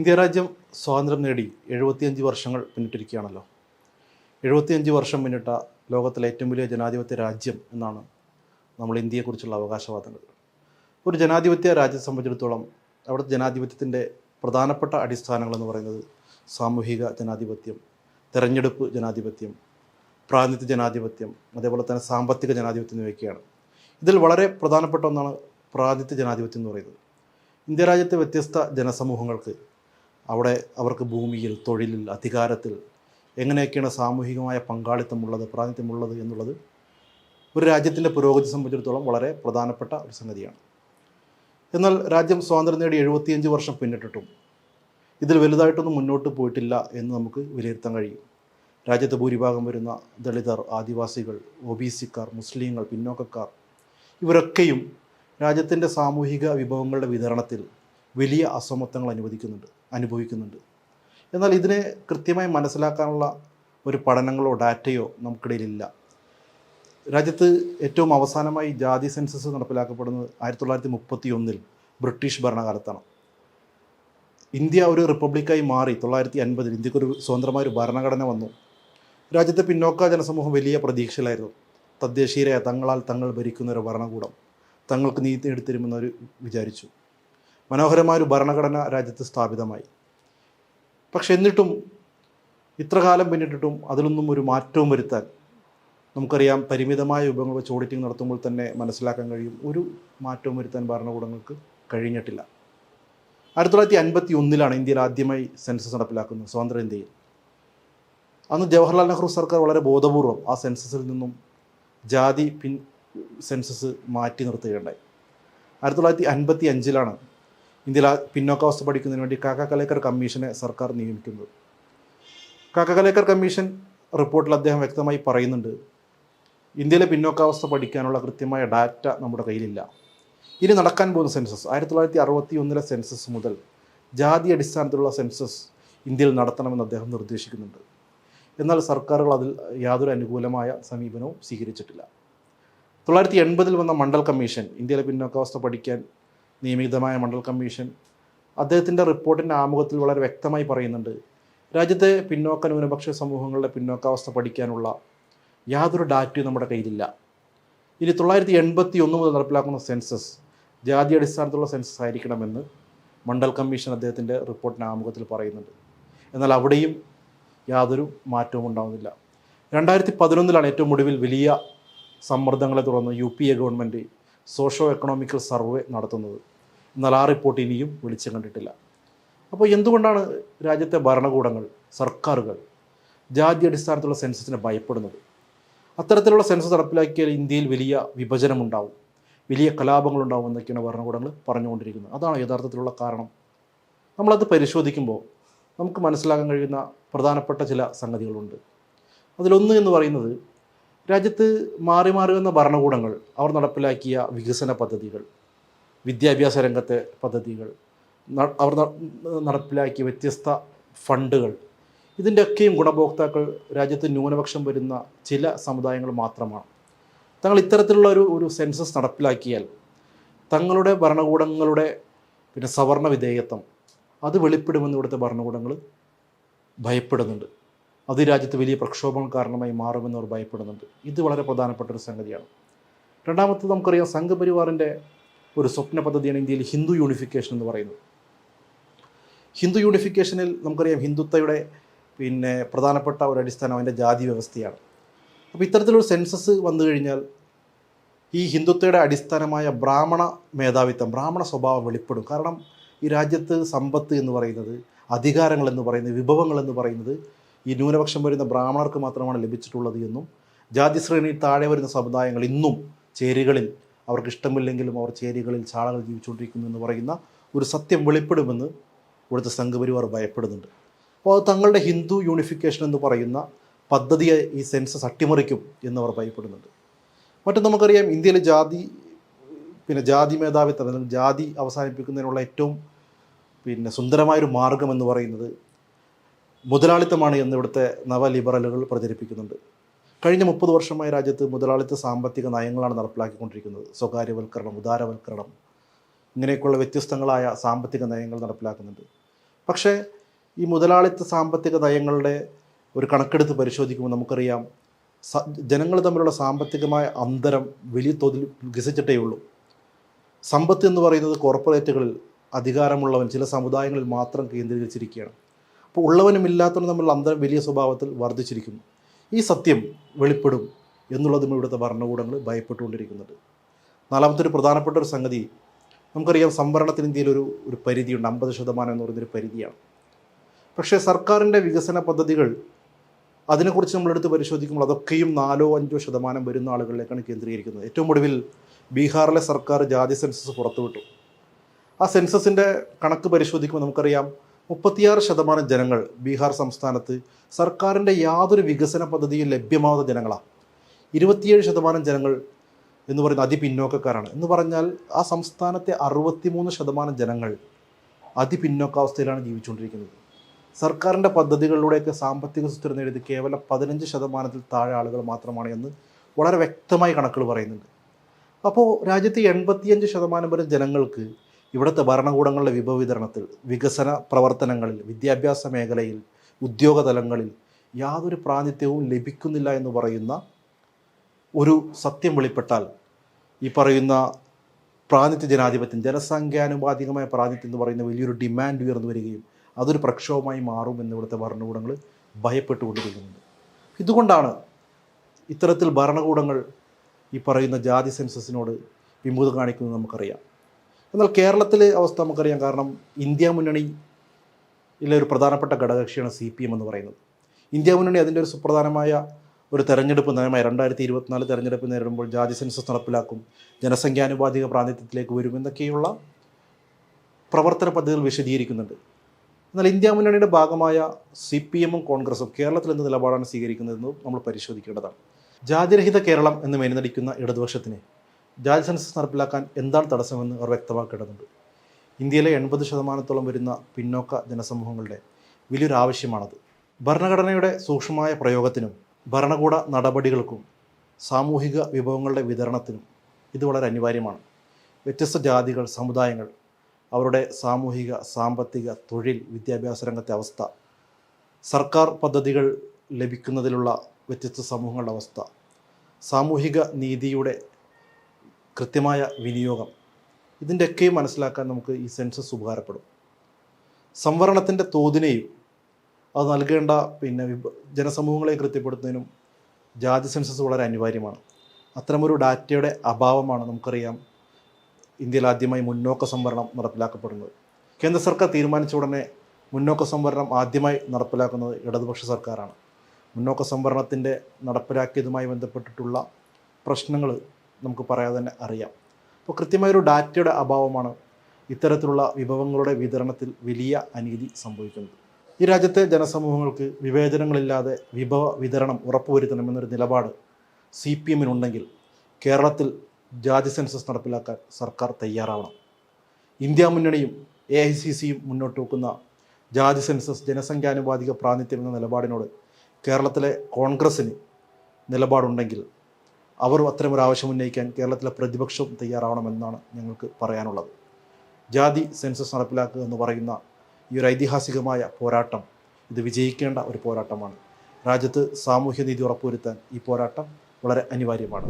India രാജ്യം സ്വാതന്ത്ര്യം നേടി എഴുപത്തിയഞ്ച് വർഷങ്ങൾ പിന്നിട്ടിരിക്കുകയാണല്ലോ. എഴുപത്തിയഞ്ച് വർഷം പിന്നിട്ട ലോകത്തിലെ ഏറ്റവും വലിയ ജനാധിപത്യ രാജ്യം എന്നാണ് നമ്മൾ ഇന്ത്യയെക്കുറിച്ചുള്ള അവകാശവാദങ്ങൾ. ഒരു ജനാധിപത്യ രാജ്യത്തെ സംബന്ധിച്ചിടത്തോളം അവിടുത്തെ ജനാധിപത്യത്തിന്റെ പ്രധാനപ്പെട്ട അടിസ്ഥാനങ്ങളെന്ന് പറയുന്നത് സാമൂഹിക ജനാധിപത്യം തെരഞ്ഞെടുപ്പ് ജനാധിപത്യം പ്രാതിനിധ്യ ജനാധിപത്യം അതേപോലെ തന്നെ സാമ്പത്തിക ജനാധിപത്യം എന്നിവയൊക്കെയാണ്. ഇതിൽ വളരെ പ്രധാനപ്പെട്ട ഒന്നാണ് പ്രാതിനിധ്യ ജനാധിപത്യം എന്ന് പറയുന്നത്. ഇന്ത്യ രാജ്യത്തെ വ്യത്യസ്ത ജനസമൂഹങ്ങൾക്ക് അവിടെ അവർക്ക് ഭൂമിയിൽ തൊഴിലിൽ അധികാരത്തിൽ എങ്ങനെയൊക്കെയാണ് സാമൂഹികമായ പങ്കാളിത്തമുള്ളത് പ്രാതിനിധ്യമുള്ളത് എന്നുള്ളത് ഒരു രാജ്യത്തിന്റെ പുരോഗതി സംബന്ധിച്ചിടത്തോളം വളരെ പ്രധാനപ്പെട്ട ഒരു സംഗതിയാണ്. എന്നാൽ രാജ്യം സ്വാതന്ത്ര്യം നേടി എഴുപത്തിയഞ്ച് വർഷം പിന്നിട്ടിട്ടും ഇതിൽ വലുതായിട്ടൊന്നും മുന്നോട്ട് പോയിട്ടില്ല എന്ന് നമുക്ക് വിലയിരുത്താൻ കഴിയും. രാജ്യത്ത് ഭൂരിഭാഗം വരുന്ന ദളിതർ ആദിവാസികൾ ഒ ബി സിക്കാർ മുസ്ലിങ്ങൾ പിന്നോക്കക്കാർ ഇവരൊക്കെയും രാജ്യത്തിന്റെ സാമൂഹിക വിഭവങ്ങളുടെ വിതരണത്തിൽ വലിയ അസമത്വങ്ങൾ അനുവദിക്കുന്നുണ്ട്. അനുഭവിക്കുന്നുണ്ട്. എന്നാൽ ഇതിനെ കൃത്യമായി മനസ്സിലാക്കാനുള്ള ഒരു പഠനങ്ങളോ ഡാറ്റയോ നമുക്കിടയിലില്ല. രാജ്യത്ത് ഏറ്റവും അവസാനമായി ജാതി സെൻസസ് നടപ്പിലാക്കപ്പെടുന്നത് ആയിരത്തി തൊള്ളായിരത്തി മുപ്പത്തി ഒന്നിൽ ബ്രിട്ടീഷ് ഭരണകാലത്താണ്. ഇന്ത്യ ഒരു റിപ്പബ്ലിക്കായി മാറി തൊള്ളായിരത്തി അൻപതിൽ ഇന്ത്യക്കൊരു സ്വതന്ത്രമായ ഒരു ഭരണഘടന വന്നു. രാജ്യത്തെ പിന്നോക്ക ജനസമൂഹം വലിയ പ്രതീക്ഷയിലായിരുന്നു. തദ്ദേശീയരായ തങ്ങളാൽ തങ്ങൾ ഭരിക്കുന്ന ഒരു ഭരണകൂടം തങ്ങൾക്ക് നീതി നേടിത്തരുമെന്നവർ വിചാരിച്ചു. മനോഹരമായ ഒരു ഭരണഘടന രാജ്യത്ത് സ്ഥാപിതമായി. പക്ഷെ എന്നിട്ടും ഇത്രകാലം പിന്നിട്ടിട്ടും അതിലൊന്നും ഒരു മാറ്റവും വരുത്താൻ നമുക്കറിയാം പരിമിതമായ വിഭവങ്ങൾ വെച്ച് ഓഡിറ്റിംഗ് നടത്തുമ്പോൾ തന്നെ മനസ്സിലാക്കാൻ കഴിയും. ഒരു മാറ്റവും വരുത്താൻ ഭരണകൂടങ്ങൾക്ക് കഴിഞ്ഞിട്ടില്ല. ആയിരത്തി തൊള്ളായിരത്തി അൻപത്തി ഒന്നിലാണ് ഇന്ത്യയിൽ ആദ്യമായി സെൻസസ് നടപ്പിലാക്കുന്നത് സ്വതന്ത്ര ഇന്ത്യയിൽ. അന്ന് ജവഹർലാൽ നെഹ്റു സർക്കാർ വളരെ ബോധപൂർവം ആ സെൻസസിൽ നിന്നും ജാതി പിൻ സെൻസസ് മാറ്റി നിർത്തുകയുണ്ടായി. ആയിരത്തി തൊള്ളായിരത്തി അൻപത്തി അഞ്ചിലാണ് ഇന്ത്യയിൽ പിന്നോക്കാവസ്ഥ പഠിക്കുന്നതിന് വേണ്ടി കാക്ക കലേക്കർ കമ്മീഷനെ സർക്കാർ നിയമിക്കുന്നത്. കാക്ക കലേക്കർ കമ്മീഷൻ റിപ്പോർട്ടിൽ അദ്ദേഹം വ്യക്തമായി പറയുന്നുണ്ട് ഇന്ത്യയിലെ പിന്നോക്കാവസ്ഥ പഠിക്കാനുള്ള കൃത്യമായ ഡാറ്റ നമ്മുടെ കയ്യിലില്ല. ഇനി നടക്കാൻ പോകുന്ന സെൻസസ് ആയിരത്തി തൊള്ളായിരത്തി അറുപത്തി ഒന്നിലെ സെൻസസ് മുതൽ ജാതി അടിസ്ഥാനത്തിലുള്ള സെൻസസ് ഇന്ത്യയിൽ നടത്തണമെന്ന് അദ്ദേഹം നിർദ്ദേശിക്കുന്നുണ്ട്. എന്നാൽ സർക്കാരുകൾ അതിൽ യാതൊരു അനുകൂലമായ സമീപനവും സ്വീകരിച്ചിട്ടില്ല. തൊള്ളായിരത്തി എൺപതിൽ വന്ന മണ്ഡൽ കമ്മീഷൻ ഇന്ത്യയിലെ പിന്നോക്കാവസ്ഥ പഠിക്കാൻ നിയമിതമായ മണ്ഡൽ കമ്മീഷൻ അദ്ദേഹത്തിന്റെ റിപ്പോർട്ടിന്റെ ആമുഖത്തിൽ വളരെ വ്യക്തമായി പറയുന്നുണ്ട്. രാജ്യത്തെ പിന്നോക്ക ന്യൂനപക്ഷ സമൂഹങ്ങളുടെ പിന്നോക്കാവസ്ഥ പഠിക്കാനുള്ള യാതൊരു ഡാറ്റയും നമ്മുടെ കയ്യിലില്ല. ഇനി തൊള്ളായിരത്തി എൺപത്തി ഒന്ന് മുതൽ നടപ്പിലാക്കുന്ന സെൻസസ് ജാതി അടിസ്ഥാനത്തിലുള്ള സെൻസസ് ആയിരിക്കണമെന്ന് മണ്ഡൽ കമ്മീഷൻ അദ്ദേഹത്തിന്റെ റിപ്പോർട്ടിന്റെ ആമുഖത്തിൽ പറയുന്നുണ്ട്. എന്നാൽ അവിടെയും യാതൊരു മാറ്റവും ഉണ്ടാകുന്നില്ല രണ്ടായിരത്തി പതിനൊന്നിലാണ് ഏറ്റവും ഒടുവിൽ വലിയ സമ്മർദ്ദങ്ങളെ തുടർന്ന് U P A government socio economical survey നടത്തുന്നത്. എന്നാൽ ആ റിപ്പോർട്ട് ഇനിയും വെളിച്ചം കണ്ടിട്ടില്ല. അപ്പോൾ എന്തുകൊണ്ടാണ് രാജ്യത്തെ ഭരണകൂടങ്ങൾ സർക്കാരുകൾ ജാതി അടിസ്ഥാനത്തിലുള്ള സെൻസസിനെ ഭയപ്പെടുന്നത്? അത്തരത്തിലുള്ള സെൻസസ് നടപ്പിലാക്കിയാൽ ഇന്ത്യയിൽ വലിയ വിഭജനമുണ്ടാവും വലിയ കലാപങ്ങളുണ്ടാവും എന്നൊക്കെയാണ് ഭരണകൂടങ്ങൾ പറഞ്ഞുകൊണ്ടിരിക്കുന്നത്. അതാണ് യഥാർത്ഥത്തിലുള്ള കാരണം. നമ്മളത് പരിശോധിക്കുമ്പോൾ നമുക്ക് മനസ്സിലാക്കാൻ കഴിയുന്ന പ്രധാനപ്പെട്ട ചില സംഗതികളുണ്ട്. അതിലൊന്ന് എന്ന് പറയുന്നത് രാജ്യത്ത് മാറി മാറി വന്ന ഭരണകൂടങ്ങൾ അവർ നടപ്പിലാക്കിയ വികസന പദ്ധതികൾ. വിദ്യാഭ്യാസ രംഗത്തെ പദ്ധതികൾ അവർ നടപ്പിലാക്കിയ വ്യത്യസ്ത ഫണ്ടുകൾ. ഇതിന്റെയൊക്കെയും ഗുണഭോക്താക്കൾ രാജ്യത്ത് ന്യൂനപക്ഷം വരുന്ന ചില സമുദായങ്ങൾ മാത്രമാണ്. തങ്ങൾ ഇത്തരത്തിലുള്ള ഒരു ഒരു സെൻസസ് നടപ്പിലാക്കിയാൽ തങ്ങളുടെ ഭരണകൂടങ്ങളുടെ പിന്നെ സവർണ വിധേയത്വം അത് വെളിപ്പെടുമെന്ന് ഇവിടുത്തെ ഭരണകൂടങ്ങൾ ഭയപ്പെടുന്നുണ്ട്. അത് രാജ്യത്ത് വലിയ പ്രക്ഷോഭങ്ങൾ കാരണമായി മാറുമെന്ന് അവർ ഭയപ്പെടുന്നുണ്ട്. ഇത് വളരെ പ്രധാനപ്പെട്ട ഒരു സംഗതിയാണ്. രണ്ടാമത്തെ നമുക്കറിയാം സംഘപരിവാറിന്റെ ഒരു സ്വപ്ന പദ്ധതിയാണ് ഇന്ത്യയിൽ ഹിന്ദു യൂണിഫിക്കേഷൻ എന്ന് പറയുന്നത്. ഹിന്ദു യൂണിഫിക്കേഷനിൽ നമുക്കറിയാം ഹിന്ദുത്വയുടെ പിന്നെ പ്രധാനപ്പെട്ട ഒരു അടിസ്ഥാനം അതിന്റെ ജാതി വ്യവസ്ഥയാണ്. അപ്പോൾ ഇത്തരത്തിലൊരു സെൻസസ് വന്നു കഴിഞ്ഞാൽ ഈ ഹിന്ദുത്വയുടെ അടിസ്ഥാനമായ ബ്രാഹ്മണ മേധാവിത്വം ബ്രാഹ്മണ സ്വഭാവം വെളിപ്പെടും. കാരണം ഈ രാജ്യത്ത് സമ്പത്ത് എന്ന് പറയുന്നത് അധികാരങ്ങൾ എന്ന് പറയുന്നത് വിഭവങ്ങൾ എന്ന് പറയുന്നത് ഈ ന്യൂനപക്ഷം വരുന്ന ബ്രാഹ്മണർക്ക് മാത്രമാണ് ലഭിച്ചിട്ടുള്ളത് എന്നും ജാതി ശ്രേണിയിൽ താഴെ വരുന്ന സമുദായങ്ങൾ ഇന്നും ചേരികളിൽ അവർക്ക് ഇഷ്ടമില്ലെങ്കിലും അവർ ചേരികളിൽ ചാളകൾ ജീവിച്ചുകൊണ്ടിരിക്കുന്നു എന്ന് പറയുന്ന ഒരു സത്യം വെളിപ്പെടുമെന്ന് ഇവിടുത്തെ സംഘപരിവാർ ഭയപ്പെടുന്നുണ്ട്. അപ്പോൾ അത് തങ്ങളുടെ ഹിന്ദു യൂണിഫിക്കേഷൻ എന്ന് പറയുന്ന പദ്ധതിയെ ഈ സെൻസസ് അട്ടിമറിക്കും എന്നവർ ഭയപ്പെടുന്നുണ്ട്. മറ്റും നമുക്കറിയാം ഇന്ത്യയിലെ ജാതി പിന്നെ ജാതി മേധാവിത്വം അല്ലെങ്കിൽ ജാതി അവസാനിപ്പിക്കുന്നതിനുള്ള ഏറ്റവും പിന്നെ സുന്ദരമായൊരു മാർഗം എന്ന് പറയുന്നത് മുതലാളിത്തമാണ് എന്ന് ഇവിടുത്തെ നവലിബറലുകൾ പ്രചരിപ്പിക്കുന്നുണ്ട്. കഴിഞ്ഞ മുപ്പത് വർഷമായി രാജ്യത്ത് മുതലാളിത്ത സാമ്പത്തിക നയങ്ങളാണ് നടപ്പിലാക്കിക്കൊണ്ടിരിക്കുന്നത്. സ്വകാര്യവൽക്കരണം ഉദാരവൽക്കരണം ഇങ്ങനെയൊക്കെയുള്ള വ്യത്യസ്തങ്ങളായ സാമ്പത്തിക നയങ്ങൾ നടപ്പിലാക്കുന്നുണ്ട്. പക്ഷേ ഈ മുതലാളിത്ത സാമ്പത്തിക നയങ്ങളുടെ ഒരു കണക്കെടുത്ത് പരിശോധിക്കുമ്പോൾ നമുക്കറിയാം ജനങ്ങൾ തമ്മിലുള്ള സാമ്പത്തികമായ അന്തരം വലിയ തോതിൽ വികസിച്ചിട്ടേ ഉള്ളൂ. സമ്പത്ത് എന്ന് പറയുന്നത് കോർപ്പറേറ്റുകളിൽ അധികാരമുള്ളവൻ ചില സമുദായങ്ങളിൽ മാത്രം കേന്ദ്രീകരിച്ചിരിക്കുകയാണ്. അപ്പോൾ ഉള്ളവനും ഇല്ലാത്തവനും തമ്മിലുള്ള അന്തരം വലിയ സ്വഭാവത്തിൽ വർദ്ധിച്ചിരിക്കുന്നു. ഈ സത്യം വെളിപ്പെടും എന്നുള്ളതും ഇവിടുത്തെ ഭരണകൂടങ്ങൾ ഭയപ്പെട്ടുകൊണ്ടിരിക്കുന്നുണ്ട് നാലാമത്തെ ഒരു പ്രധാനപ്പെട്ട ഒരു സംഗതി നമുക്കറിയാം സംവരണത്തിന് ഇന്ത്യയിൽ ഒരു ഒരു പരിധിയുണ്ട്. അമ്പത് ശതമാനം എന്ന് പറയുന്നൊരു പരിധിയാണ്. പക്ഷേ സർക്കാരിന്റെ വികസന പദ്ധതികൾ അതിനെക്കുറിച്ച് നമ്മളെടുത്ത് പരിശോധിക്കുമ്പോൾ അതൊക്കെയും നാലോ അഞ്ചോ ശതമാനം വരുന്ന ആളുകളിലേക്കാണ് കേന്ദ്രീകരിക്കുന്നത്. ഏറ്റവും ഒടുവിൽ ബീഹാറിലെ സർക്കാർ ജാതി സെൻസസ് പുറത്തുവിട്ടു. ആ സെൻസസിന്റെ കണക്ക് പരിശോധിക്കുമ്പോൾ നമുക്കറിയാം മുപ്പത്തിയാറ് ശതമാനം ജനങ്ങൾ ബീഹാർ സംസ്ഥാനത്ത് സർക്കാരിന്റെ യാതൊരു വികസന പദ്ധതിയും ലഭ്യമാവുന്ന ജനങ്ങളാണ്. ഇരുപത്തിയേഴ് ശതമാനം ജനങ്ങൾ എന്ന് പറയുന്നത് അതിപിന്നോക്കക്കാരാണ്. എന്ന് പറഞ്ഞാൽ ആ സംസ്ഥാനത്തെ അറുപത്തിമൂന്ന് ശതമാനം ജനങ്ങൾ അതിപിന്നോക്കാവസ്ഥയിലാണ് ജീവിച്ചുകൊണ്ടിരിക്കുന്നത്. സർക്കാരിന്റെ പദ്ധതികളിലൂടെയൊക്കെ സാമ്പത്തിക സുസ്ഥിരം നേടിയത് കേവലം പതിനഞ്ച് ശതമാനത്തിൽ താഴെ ആളുകൾ മാത്രമാണ് എന്ന് വളരെ വ്യക്തമായി കണക്കുകൾ പറയുന്നുണ്ട്. അപ്പോൾ രാജ്യത്തെ എൺപത്തിയഞ്ച് ശതമാനം വരെ ജനങ്ങൾക്ക് ഇവിടുത്തെ ഭരണകൂടങ്ങളുടെ വിഭവ വിതരണത്തിൽ വികസന പ്രവർത്തനങ്ങളിൽ വിദ്യാഭ്യാസ മേഖലയിൽ ഉദ്യോഗ തലങ്ങളിൽ യാതൊരു പ്രാതിനിധ്യവും ലഭിക്കുന്നില്ല എന്ന് പറയുന്ന ഒരു സത്യം വെളിപ്പെട്ടാൽ ഈ പറയുന്ന പ്രാതിനിധ്യ ജനാധിപത്യം ജനസംഖ്യാനുപാതികമായ പ്രാതിനിധ്യം എന്ന് പറയുന്ന വലിയൊരു ഡിമാൻഡ് ഉയർന്നു വരികയും അതൊരു പ്രക്ഷോഭമായി മാറും എന്ന് ഇവിടുത്തെ ഭരണകൂടങ്ങൾ ഭയപ്പെട്ടുകൊണ്ടിരിക്കുന്നുണ്ട്. ഇതുകൊണ്ടാണ് ഇത്തരത്തിൽ ഭരണകൂടങ്ങൾ ഈ പറയുന്ന ജാതി സെൻസസിനോട് വിമുഖത കാണിക്കുന്നത് നമുക്കറിയാം. എന്നാൽ കേരളത്തിലെ അവസ്ഥ നമുക്കറിയാം. കാരണം ഇന്ത്യ മുന്നണിയിലെ ഒരു പ്രധാനപ്പെട്ട ഘടകകക്ഷിയാണ് സി പി എം എന്ന് പറയുന്നത്. ഇന്ത്യ മുന്നണി അതിന്റെ ഒരു സുപ്രധാനമായ ഒരു തെരഞ്ഞെടുപ്പ് നയമായി രണ്ടായിരത്തി ഇരുപത്തിനാല് തെരഞ്ഞെടുപ്പ് നേരിടുമ്പോൾ ജാതി സെൻസസ് നടപ്പിലാക്കും ജനസംഖ്യാനുപാതിക പ്രാതിനിധ്യത്തിലേക്ക് വരും എന്നൊക്കെയുള്ള പ്രവർത്തന പദ്ധതികൾ വിശദീകരിക്കുന്നുണ്ട്. എന്നാൽ ഇന്ത്യ മുന്നണിയുടെ ഭാഗമായ സി പി എമ്മും കോൺഗ്രസും കേരളത്തിൽ എന്ത് നിലപാടാണ് സ്വീകരിക്കുന്നതെന്ന് നമ്മൾ പരിശോധിക്കേണ്ടതാണ്. ജാതിരഹിത കേരളം എന്ന് മേനടിക്കുന്ന ഇടതുപക്ഷത്തിന് ജാതി സെൻസസ് നടപ്പിലാക്കാൻ എന്താണ് തടസ്സമെന്ന് അവർ വ്യക്തമാക്കേണ്ടതുണ്ട്. ഇന്ത്യയിലെ എൺപത് ശതമാനത്തോളം വരുന്ന പിന്നോക്ക ജനസമൂഹങ്ങളുടെ വലിയൊരു ആവശ്യമാണത്. ഭരണഘടനയുടെ സൂക്ഷ്മമായ പ്രയോഗത്തിനും ഭരണകൂട നടപടികൾക്കും സാമൂഹിക വിഭവങ്ങളുടെ വിതരണത്തിനും ഇത് വളരെ അനിവാര്യമാണ്. വ്യത്യസ്ത ജാതികൾ സമുദായങ്ങൾ അവരുടെ സാമൂഹിക സാമ്പത്തിക തൊഴിൽ വിദ്യാഭ്യാസ രംഗത്തെ അവസ്ഥ സർക്കാർ പദ്ധതികൾ ലഭിക്കുന്നതിലുള്ള വ്യത്യസ്ത സമൂഹങ്ങളുടെ അവസ്ഥ സാമൂഹിക നീതിയുടെ കൃത്യമായ വിനിയോഗം. ഇതിന്റെയൊക്കെയും മനസ്സിലാക്കാൻ നമുക്ക് ഈ സെൻസസ് ഉപകാരപ്പെടും. സംവരണത്തിന്റെ തോതിനെയും അത് നൽകേണ്ട പിന്നെ ജനസമൂഹങ്ങളെ കൃത്യപ്പെടുത്തുന്നതിനും ജാതി സെൻസസ് വളരെ അനിവാര്യമാണ്. അത്തരമൊരു ഡാറ്റയുടെ അഭാവമാണ് നമുക്കറിയാം ഇന്ത്യയിൽ ആദ്യമായി മുന്നോക്ക സംവരണം നടപ്പിലാക്കപ്പെടുന്നത്. കേന്ദ്ര സർക്കാർ തീരുമാനിച്ച ഉടനെ മുന്നോക്ക സംവരണം ആദ്യമായി നടപ്പിലാക്കുന്നത് ഇടതുപക്ഷ സർക്കാരാണ്. മുന്നോക്ക സംവരണത്തിന്റെ നടപ്പിലാക്കിയതുമായി ബന്ധപ്പെട്ടിട്ടുള്ള പ്രശ്നങ്ങൾ നമുക്ക് പറയാതെ തന്നെ അറിയാം. അപ്പോൾ കൃത്യമായൊരു ഡാറ്റയുടെ അഭാവമാണ് ഇത്തരത്തിലുള്ള വിഭവങ്ങളുടെ വിതരണത്തിൽ വലിയ അനീതി സംഭവിക്കുന്നത്. ഈ രാജ്യത്തെ ജനസമൂഹങ്ങൾക്ക് വിവേചനങ്ങളില്ലാതെ വിഭവ വിതരണം ഉറപ്പുവരുത്തണമെന്നൊരു നിലപാട് സി പി എമ്മിനുണ്ടെങ്കിൽ കേരളത്തിൽ ജാതി സെൻസസ് നടപ്പിലാക്കാൻ സർക്കാർ തയ്യാറാവണം. ഇന്ത്യ മുന്നണിയും എ ഐ സി സിയും മുന്നോട്ട് വെക്കുന്ന ജാതി സെൻസസ് ജനസംഖ്യാനുപാതിക പ്രാതിനിധ്യം എന്ന നിലപാടിനോട് കേരളത്തിലെ കോൺഗ്രസ്സിന് നിലപാടുണ്ടെങ്കിൽ അവർ അത്തരമൊരു ആവശ്യം ഉന്നയിക്കാൻ കേരളത്തിലെ പ്രതിപക്ഷം തയ്യാറാവണമെന്നാണ് ഞങ്ങൾക്ക് പറയാനുള്ളത്. ജാതി സെൻസസ് നടപ്പിലാക്കുക എന്ന് പറയുന്ന ഈ ഒരു ഐതിഹാസികമായ പോരാട്ടം ഇത് വിജയിക്കേണ്ട ഒരു പോരാട്ടമാണ്. രാജ്യത്ത് സാമൂഹ്യനീതി ഉറപ്പുവരുത്താൻ ഈ പോരാട്ടം വളരെ അനിവാര്യമാണ്.